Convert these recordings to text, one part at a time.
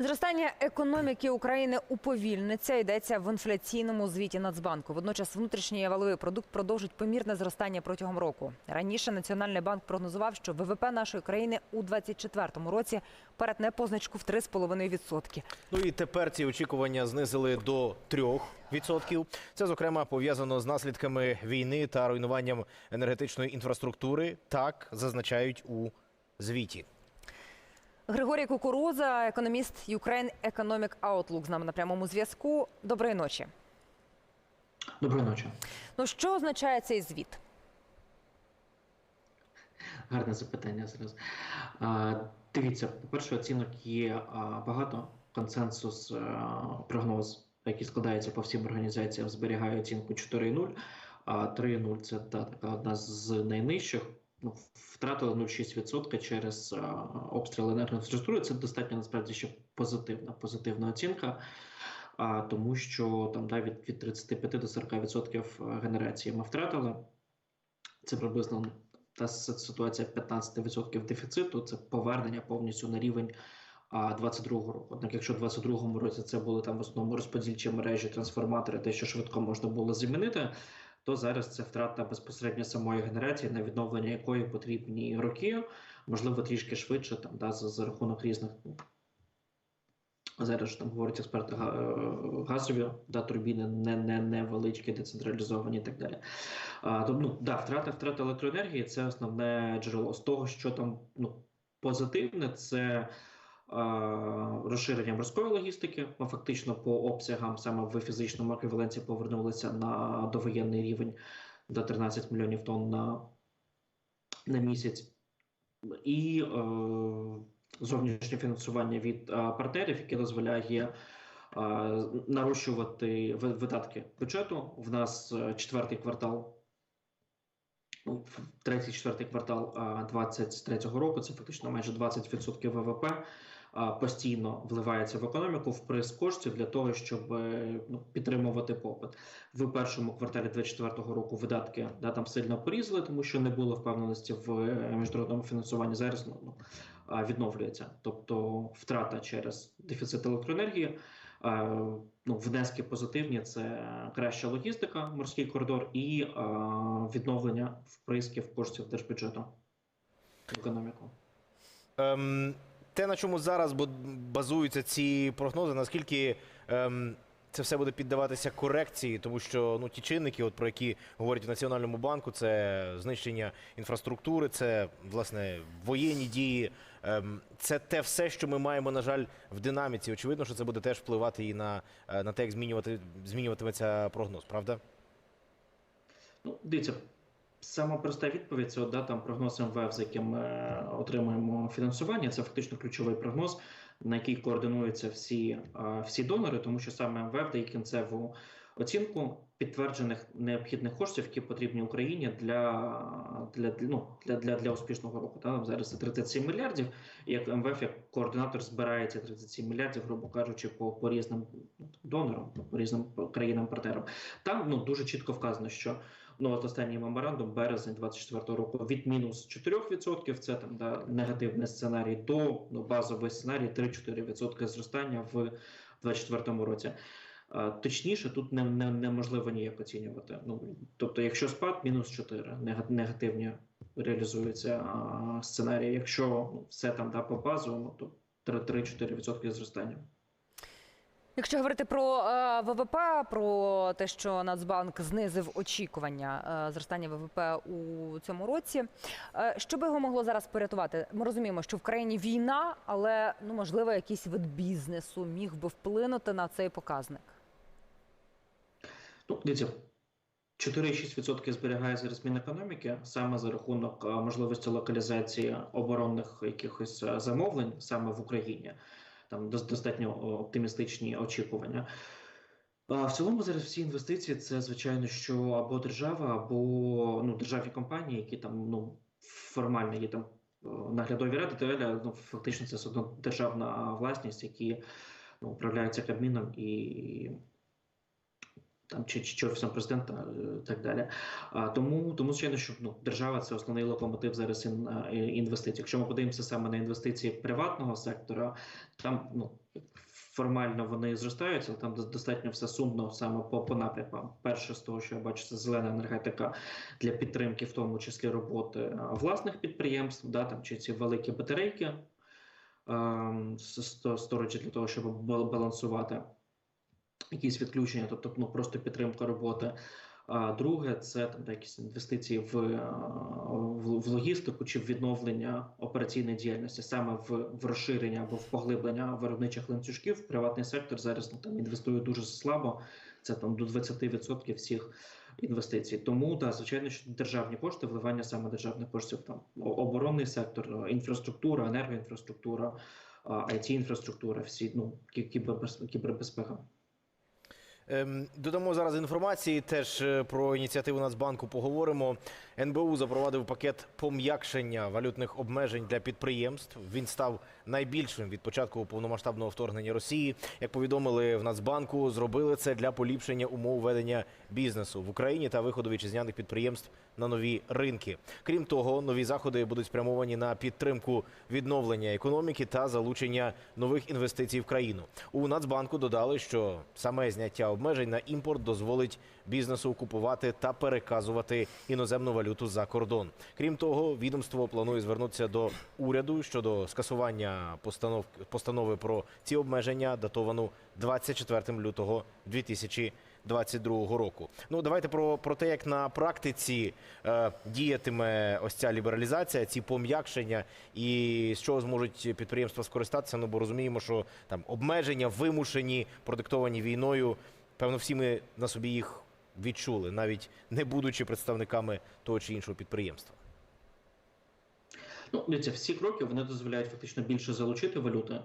Зростання економіки України уповільниться. Йдеться в інфляційному звіті Нацбанку. Водночас внутрішній валовий продукт продовжить помірне зростання протягом року. Раніше Національний банк прогнозував, що ВВП нашої країни у 2024 році перетне позначку в 3,5%. Ну і тепер ці очікування знизили до 3%. Це зокрема пов'язано з наслідками війни та руйнуванням енергетичної інфраструктури. Так зазначають у звіті. Григорій Кукуруза, економіст Ukraine Economic Outlook, з нами на прямому зв'язку. Доброї ночі. Доброї ночі. Ну що означає цей звіт? Гарне запитання зараз. Дивіться, по-перше, оцінок є багато. Консенсус, прогноз, який складається по всім організаціям, зберігає оцінку 4,0, а 3,0 це та, така одна з найнижчих. Ну, втратили 0,6% через а, обстріл енергоінфраструктури. Це достатньо насправді ще позитивна, позитивна оцінка. А, тому що там да, від, від 35 до 40% генерації ми втратили. Це приблизно та ситуація 15% дефіциту це повернення повністю на рівень а, 22-го року. Однак, якщо в 22-му році це були там в основному розподільчі мережі, трансформатори, те, що швидко можна було замінити, то зараз це втрата безпосередньо самої генерації, на відновлення якої потрібні роки, можливо, трішки швидше, там да, за, за рахунок різних. ну, Зараз там говорять експерти е, газові да, турбіни не, не, невеличкі, децентралізовані і так далі. А, то, ну, да, втрата, втрата електроенергії це основне джерело. З того, що там ну, позитивне, це а, розширення морської логістики. Ми фактично по обсягам саме в фізичному еквіваленті повернулися на довоєнний рівень до 13 мільйонів тонн на, на місяць. І е, зовнішнє фінансування від е, партнерів, яке дозволяє е, нарощувати видатки бюджету. В нас е, четвертий квартал третій, четвертий квартал а, 23-го року, це фактично майже 20% ВВП, постійно вливається в економіку в приз коштів для того, щоб е, ну, підтримувати попит. В першому кварталі 24-го року видатки да, там сильно порізали, тому що не було впевненості в е, міжнародному фінансуванні. Зараз ну, ну, відновлюється. Тобто втрата через дефіцит електроенергії. Ну, внески позитивні це краща логістика, морський коридор і е, відновлення вприсків коштів держбюджету в економіку. Ем, те, на чому зараз базуються ці прогнози, наскільки ем, це все буде піддаватися корекції, тому що ну ті чинники, от про які говорять в Національному банку, це знищення інфраструктури, це власне воєнні дії. Ем, це те все, що ми маємо, на жаль, в динаміці. Очевидно, що це буде теж впливати і на, е, на те, як змінювати змінюватиметься прогноз, правда? Ну, дивіться, сама проста відповідь це да, там прогноз МВФ, з яким ми отримуємо фінансування. Це фактично ключовий прогноз, на який координуються всі, всі донори, тому що саме МВФ дає кінцеву оцінку підтверджених необхідних коштів, які потрібні Україні для, для, ну, для, для, для успішного року. Та? Там зараз це 37 мільярдів. Як МВФ, як координатор збирає ці 37 мільярдів, грубо кажучи, по, по різним донорам, по різним країнам-партнерам. Там ну, дуже чітко вказано, що ну, от останній меморандум, березень 24 року, від мінус 4%, це там да, негативний сценарій, до ну, базовий сценарій 3-4% зростання в 24 році. Точніше, тут не, не, неможливо ніяк оцінювати. Ну, тобто, якщо спад, мінус 4, нега- негативні реалізуються сценарії. Якщо ну, все там да, по базовому, то 3-4% зростання. Якщо говорити про е, ВВП, про те, що Нацбанк знизив очікування е, зростання ВВП у цьому році, е, що би його могло зараз порятувати? Ми розуміємо, що в країні війна, але ну можливо, якийсь вид бізнесу міг би вплинути на цей показник. Ну, дивіться, 4,6% зберігає зараз Мінекономіки саме за рахунок можливості локалізації оборонних якихось замовлень саме в Україні. Там дос- достатньо оптимістичні очікування. В цілому зараз всі інвестиції це звичайно, що або держава, або ну, державні компанії, які там ну формально є там наглядові ради, далі, ну фактично це державна власність, які ну, управляються Кабміном і там чи, чи, чи офісом президента е, так далі. А, тому, тому звичайно, що ну, держава це основний локомотив зараз ін, е, інвестицій. Якщо ми подивимося саме на інвестиції приватного сектора, там ну формально вони зростаються, там достатньо все сумно саме по, по напрямкам. Перше з того, що я бачу, це зелена енергетика для підтримки, в тому числі роботи е, власних підприємств, да, там чи ці великі батарейки ем, з для того, щоб бал- балансувати якісь відключення, тобто ну, просто підтримка роботи. А друге, це там якісь інвестиції в, е, в, в логістику чи в відновлення операційної діяльності, саме в, в розширення або в поглиблення виробничих ланцюжків. Приватний сектор зараз ну, там інвестує дуже слабо. Це там до 20% всіх інвестицій. Тому да, звичайно, що державні кошти, вливання саме державних коштів там оборонний сектор, інфраструктура, енергоінфраструктура, it інфраструктура, всі ну кі- кібербез- кібербезпека. Ем, Додамо зараз інформації теж е, про ініціативу Нацбанку поговоримо. НБУ запровадив пакет пом'якшення валютних обмежень для підприємств. Він став найбільшим від початку повномасштабного вторгнення Росії. Як повідомили в Нацбанку, зробили це для поліпшення умов ведення бізнесу в Україні та виходу вітчизняних підприємств на нові ринки. Крім того, нові заходи будуть спрямовані на підтримку відновлення економіки та залучення нових інвестицій в країну. У Нацбанку додали, що саме зняття обмежень на імпорт дозволить бізнесу купувати та переказувати іноземну валюту за кордон. Крім того, відомство планує звернутися до уряду щодо скасування постанов постанови про ці обмеження, датовану 24 лютого 2022 року. Ну давайте про, про те, як на практиці е, діятиме ось ця лібералізація, ці пом'якшення, і з чого зможуть підприємства скористатися. Ну бо розуміємо, що там обмеження вимушені, продиктовані війною. Певно, всі ми на собі їх відчули, навіть не будучи представниками того чи іншого підприємства. Ну, дивіться, всі кроки вони дозволяють фактично більше залучити валюти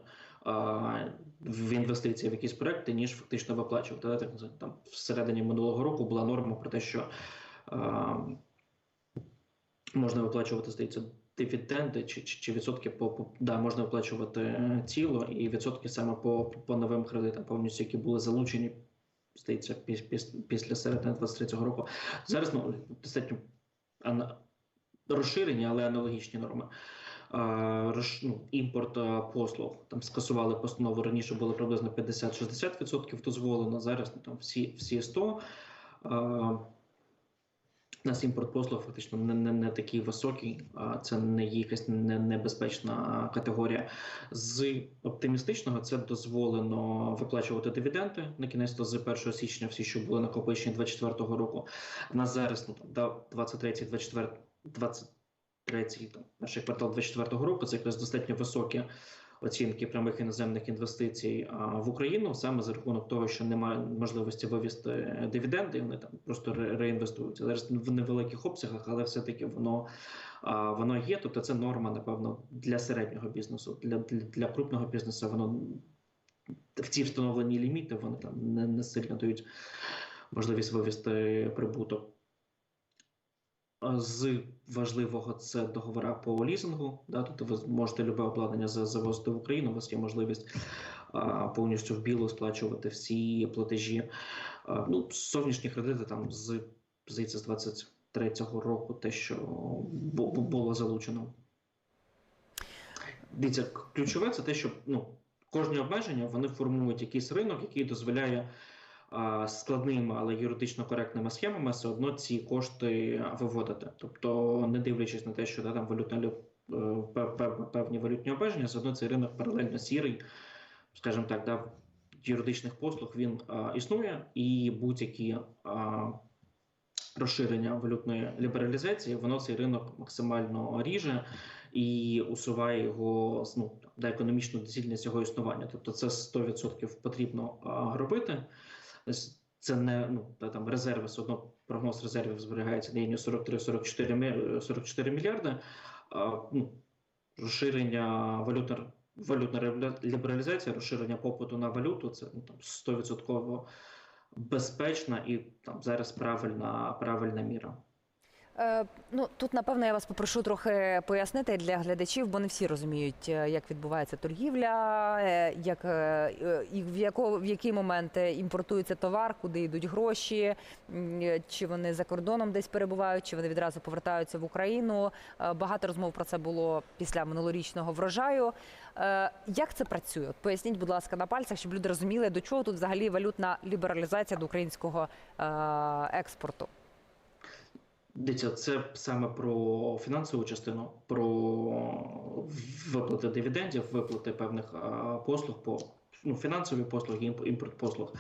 в інвестиції в якісь проекти, ніж фактично виплачувати. Так, там всередині минулого року була норма про те, що можна виплачувати, здається, дивіденди чи, чи, відсотки по, по да, можна виплачувати е, ціло і відсотки саме по, по новим кредитам, повністю, які були залучені, здається, піс, піс, після середини 23-го року. Зараз ну, достатньо розширені, але аналогічні норми ну, імпорт послуг. Там скасували постанову раніше, було приблизно 50-60% дозволено. Зараз ну, там всі всі 100%. У нас імпорт послуг фактично не не, не такий високий, це не якась не, небезпечна категорія. З оптимістичного це дозволено виплачувати дивіденди на кінець з 1 січня. Всі, що були накопичені 24-го року, на зараз ну, 23-24, 20, третій там, перший квартал 2024 року. Це якраз достатньо високі оцінки прямих іноземних інвестицій в Україну, саме за рахунок того, що немає можливості вивести дивіденди. Вони там просто реінвестуються зараз в невеликих обсягах, але все-таки воно воно є. Тобто це норма, напевно, для середнього бізнесу, для для, для крупного бізнесу. Воно в ці встановлені ліміти вони там не, не сильно дають можливість вивести прибуток. А З важливого це договора по лізингу. Да, тобто ви можете любе обладнання за- завозити в Україну. У вас є можливість а, повністю в білу сплачувати всі платежі. А, ну, зовнішні кредити там з здається, з 23-го року, те, що бу- бу- було залучено. Дивіться, ключове це те, що ну, кожні обмеження вони формують якийсь ринок, який дозволяє складними, але юридично коректними схемами все одно ці кошти виводити. Тобто, не дивлячись на те, що да, там валютна лю- е, пев- пев- певні валютні обмеження, все одно цей ринок паралельно сірий, скажімо так, да, юридичних послуг він а, існує, і будь-які розширення валютної лібералізації, воно цей ринок максимально ріже і усуває його ну, до економічну доцільність його існування. Тобто це 100% потрібно а, робити. Ось Це не ну та там резерви, все одно прогноз резервів зберігається на рівні 43-44 44 мільярди. А, ну, розширення валютна, валютна лібералізація, розширення попиту на валюту це ну, там 100% безпечна і там зараз правильна, правильна міра. Е, ну тут напевно я вас попрошу трохи пояснити для глядачів, бо не всі розуміють, е, як відбувається торгівля, е, як і в яко, в який момент імпортується товар, куди йдуть гроші, чи вони за кордоном десь перебувають, чи вони відразу повертаються в Україну. Багато розмов про це було після минулорічного врожаю. Як це працює? От поясніть, будь ласка, на пальцях, щоб люди розуміли, до чого тут взагалі валютна лібералізація до українського експорту. Дивіться, це саме про фінансову частину, про виплати дивідендів, виплати певних послуг по ну, фінансові послуги, імп- імпорт послуг.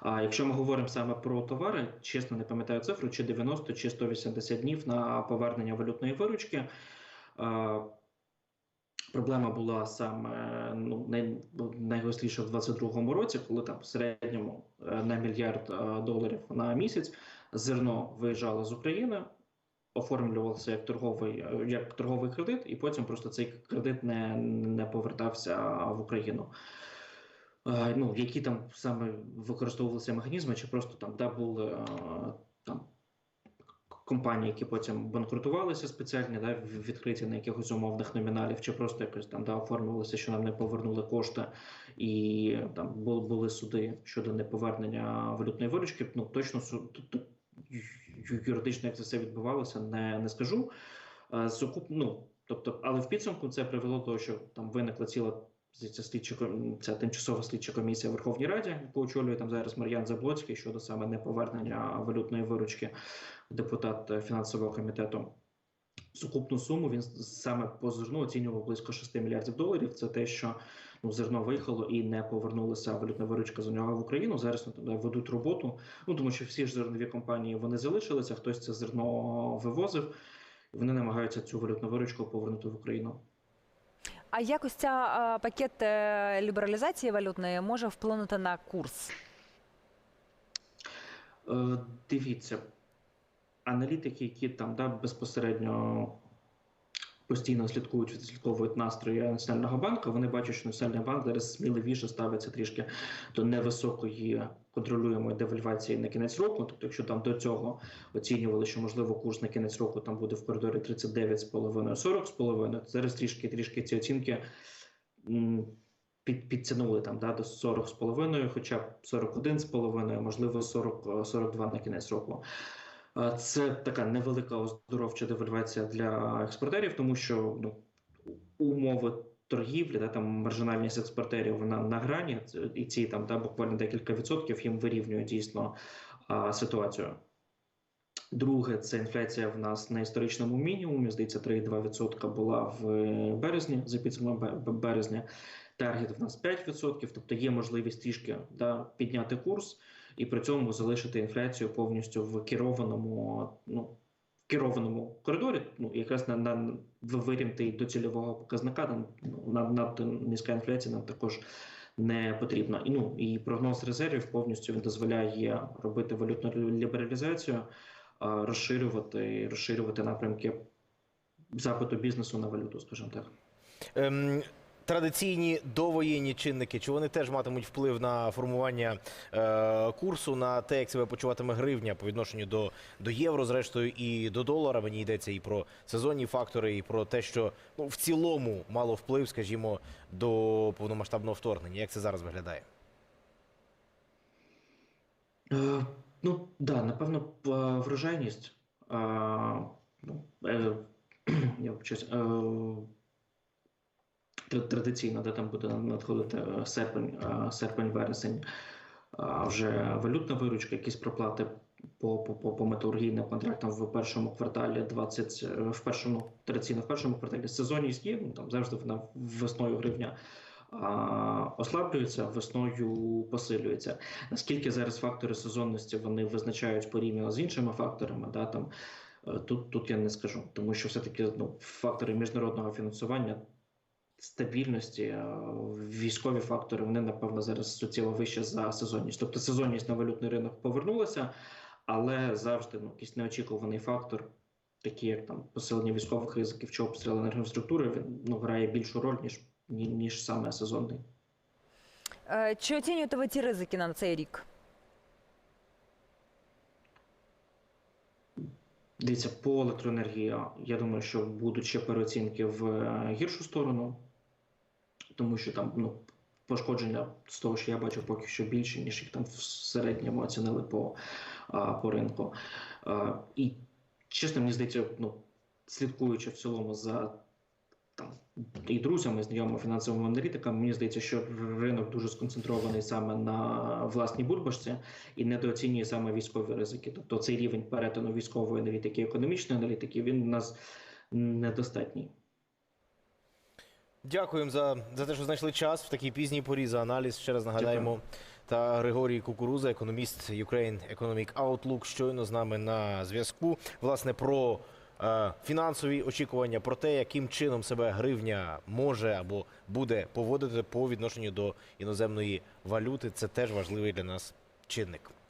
А якщо ми говоримо саме про товари, чесно не пам'ятаю цифру, чи 90, чи 180 днів на повернення валютної виручки. Проблема була саме ну, най, найгостріша в 2022 році, коли там в середньому е, на мільярд е, доларів на місяць зерно виїжджало з України, оформлювався як торговий, як торговий кредит, і потім просто цей кредит не, не повертався в Україну. Е, Ну, які там саме використовувалися механізми, чи просто там да, були е, там компанії, які потім банкрутувалися спеціальні, да, відкриті на якихось умовних номіналів, чи просто якось там да, оформлювалися, що нам не повернули кошти, і там були, суди щодо неповернення валютної виручки. Ну точно юридично, як це все відбувалося, не, не скажу. Е, Сукуп, ну, тобто, але в підсумку це привело до того, що там виникла ціла ця слідча ця тимчасова слідча комісія Верховній Раді, яку очолює там зараз Мар'ян Заблоцький щодо саме неповернення валютної виручки, депутат е, фінансового комітету. Сукупну суму він саме по зерну оцінював близько 6 мільярдів доларів. Це те, що ну, зерно виїхало і не повернулася валютна виручка з нього в Україну. Зараз ну, туди ведуть роботу. Ну тому що всі ж зернові компанії вони залишилися. Хтось це зерно вивозив. Вони намагаються цю валютну виручку повернути в Україну. А як ось ця пакет е, лібералізації валютної може вплинути на курс? Е, Дивіться, аналітики, які там да, безпосередньо постійно слідкують, відслідковують настрої Національного банку, вони бачать, що Національний банк зараз сміливіше ставиться трішки до невисокої контролюємої девальвації на кінець року. Тобто, якщо там до цього оцінювали, що можливо курс на кінець року там буде в коридорі 39,5-40,5, то зараз трішки трішки ці оцінки. під, підтягнули там да, до 40,5, хоча б 41,5, можливо 40, 42 на кінець року. Це така невелика оздоровча девальвація для експортерів, тому що ну, умови торгівлі, да, там маржинальність експортерів вона на грані, і ці там да, буквально декілька відсотків їм вирівнює дійсно а, ситуацію. Друге, це інфляція в нас на історичному мінімумі. Здається, 3,2% була в е, березні, за підсумками березня. Таргет в нас 5%, тобто є можливість трішки да, підняти курс і при цьому залишити інфляцію повністю в керованому, ну, в керованому коридорі. Ну, якраз на, на вирівняти до цільового показника нам ну, над, надто низька інфляція нам також не потрібна. І ну і прогноз резервів повністю він дозволяє робити валютну лібералізацію, розширювати, розширювати напрямки запиту бізнесу на валюту, скажімо так. Ем, традиційні довоєнні чинники, чи вони теж матимуть вплив на формування е, курсу, на те, як себе почуватиме гривня по відношенню до, до євро, зрештою, і до долара. Мені йдеться і про сезонні фактори, і про те, що ну, в цілому мало вплив, скажімо, до повномасштабного вторгнення. Як це зараз виглядає? Е, ну, да, напевно, п- врожайність. Ну, е, я вчусь, е, традиційно, де там буде надходити е, серпень, е, серпень, вересень, вже валютна виручка, якісь проплати по, по, по, металургійним контрактам в першому кварталі 20, е, в першому, традиційно в першому кварталі сезонність є, ну, там завжди вона весною гривня ослаблюється, весною посилюється. Наскільки зараз фактори сезонності вони визначають порівняно з іншими факторами, да, там, тут, тут я не скажу, тому що все-таки ну, фактори міжнародного фінансування, стабільності, е, військові фактори, вони, напевно, зараз суттєво вище за сезонність. Тобто сезонність на валютний ринок повернулася, але завжди ну, якийсь неочікуваний фактор, такий як там посилення військових ризиків чи обстріл енергоструктури, він ну, грає більшу роль, ніж, ні- ніж саме сезонний. Е, Чи оцінюєте ви ці ризики на цей рік? Дивіться, по електроенергії, я думаю, що будуть ще переоцінки в е, гіршу сторону, тому що там ну, пошкодження з того, що я бачу, поки що більше, ніж їх там в середньому оцінили по, по ринку. І чесно, мені здається, ну, слідкуючи в цілому за там і друзями, і знайомими фінансовими аналітиками, мені здається, що ринок дуже сконцентрований саме на власній бульбашці і недооцінює саме військові ризики. Тобто цей рівень перетину військової аналітики і економічної аналітики він у нас недостатній. Дякуємо за, за те, що знайшли час в такій пізній порі за аналіз. Ще раз нагадаємо. Та Григорій Кукуруза, економіст Ukraine Economic Outlook, щойно з нами на зв'язку. Власне, про фінансові очікування, про те, яким чином себе гривня може або буде поводити по відношенню до іноземної валюти. Це теж важливий для нас чинник.